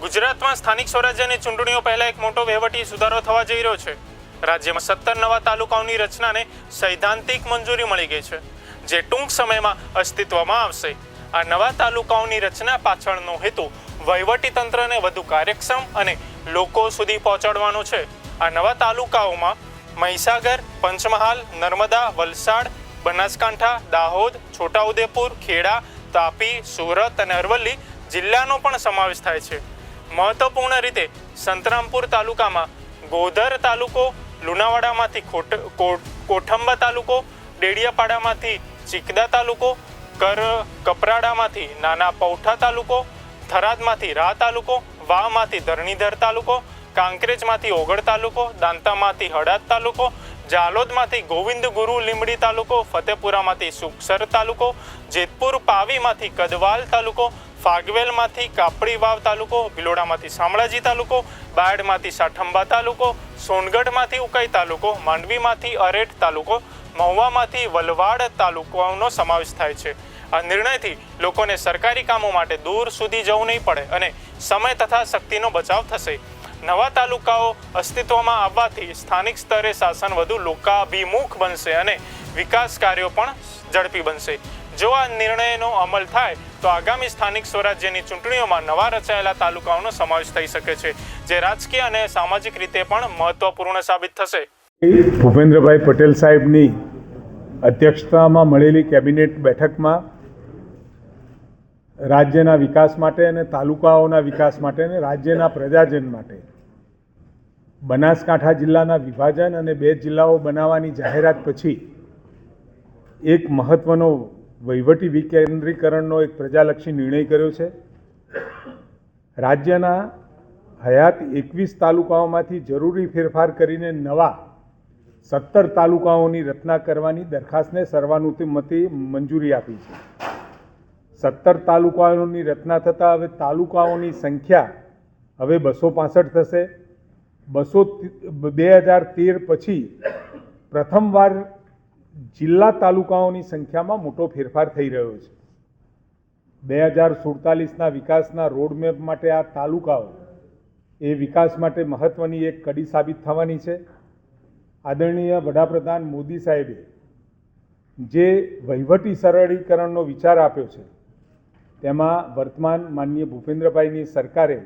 ગુજરાતમાં સ્થાનિક સ્વરાજ્યની ચૂંટણીઓ પહેલા એક મોટો વહીવટી સુધારો થવા જઈ રહ્યો છે. રાજ્યમાં સત્તર નવા તાલુકાઓની રચનાને સૈદ્ધાંતિક મંજૂરી મળી ગઈ છે, જે ટૂંક સમયમાં અસ્તિત્વમાં આવશે. આ નવા તાલુકાઓની રચના પાછળનો હેતુ વહીવટી તંત્રને વધુ કાર્યક્ષમ અને લોકો સુધી પહોંચાડવાનો છે. આ નવા તાલુકાઓમાં મહીસાગર, પંચમહાલ, નર્મદા, વલસાડ, બનાસકાંઠા, દાહોદ, છોટાઉદેપુર, ખેડા, તાપી, સુરત અને અરવલ્લી જિલ્લાનો પણ સમાવેશ થાય છે. મહત્વપૂર્ણ રીતે સંતરામપુર તાલુકામાં ગોધર તાલુકો, લુણાવાડામાંથી કોઠંબા તાલુકો, ડેડિયાપાડામાંથી ચિકદા તાલુકો, કર, કપરાડામાંથી નાના પૌઠા તાલુકો, થરાદમાંથી રા તાલુકો, વાવમાંથી ધરણીધર તાલુકો, કાંકરેજમાંથી ઓગળ તાલુકો, દાંતામાંથી હડાદ તાલુકો, જાલોદમાંથી ગોવિંદ ગુરુ લીંબડી તાલુકો, ફતેપુરામાંથી સુખસર તાલુકો, જેતપુર પાવીમાંથી કદવાલ તાલુકો ફાગવેલમાંથી કાપડી વાવ તાલુકો, ભિલોડામાંથી શામળાજી તાલુકો, બાયડમાંથી સાઠંબા તાલુકો, સોનગઢમાંથી ઉકાઈ તાલુકો, માંડવીમાંથી અરેઠ તાલુકો, મહુવામાંથી વલવાડ તાલુકાઓનો સમાવેશ થાય છે. આ નિર્ણયથી લોકોને સરકારી કામો માટે દૂર સુધી જવું નહીં પડે અને સમય તથા શક્તિનો બચાવ થશે. નવા તાલુકાઓ અસ્તિત્વમાં આવવાથી સ્થાનિક સ્તરે શાસન વધુ લોકાભિમુખ બનશે અને વિકાસ કાર્યો પણ ઝડપી બનશે. જો આ નિર્ણયનો અમલ થાય, તો આગામી સ્થાનિક સ્વરાજ્યની ચૂંટણીઓમાં નવા રચાયેલા તાલુકાઓનો સમાવેશ થઈ શકે છે, જે રાજકીય અને સામાજિક રીતે પણ મહત્વપૂર્ણ સાબિત થશે. ભૂપેન્દ્રભાઈ પટેલ સાહેબની અધ્યક્ષતામાં મળેલી કેબિનેટ બેઠકમાં રાજ્યના વિકાસ માટે અને તાલુકાઓના વિકાસ માટે અને રાજ્યના પ્રજાજન માટે બનાસકાંઠા જિલ્લાના વિભાજન અને બે જિલ્લાઓ બનાવવાની જાહેરાત પછી એક મહત્ત્વનો વહીવટી વિકેન્દ્રીકરણનો એક પ્રજાલક્ષી નિર્ણય કર્યો છે. રાજ્યના હયાત એકવીસ તાલુકાઓમાંથી જરૂરી ફેરફાર કરીને નવા સત્તર તાલુકાઓની રચના કરવાની દરખાસ્તને સર્વાનુમતે મંજૂરી આપી છે. સત્તર તાલુકાઓની રચના થતાં હવે તાલુકાઓની સંખ્યા હવે બસો પાસઠ થશે. બસો બે હજાર તેર પછી પ્રથમવાર જિલ્લા તાલુકાઓની સંખ્યામાં મોટો ફેરફાર થઈ રહ્યો છે. બે હજાર સુડતાલીસના વિકાસના રોડમેપ માટે આ તાલુકાઓ એ વિકાસ માટે મહત્ત્વની એક કડી સાબિત થવાની છે. આદરણીય વડાપ્રધાન મોદી સાહેબે જે વહીવટી સરળીકરણનો વિચાર આપ્યો છે, તેમાં વર્તમાન માનનીય ભૂપેન્દ્રભાઈની સરકારે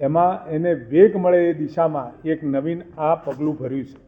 એમાં એને વેગ મળે એ દિશામાં એક નવીન આ પગલું ભર્યું છે.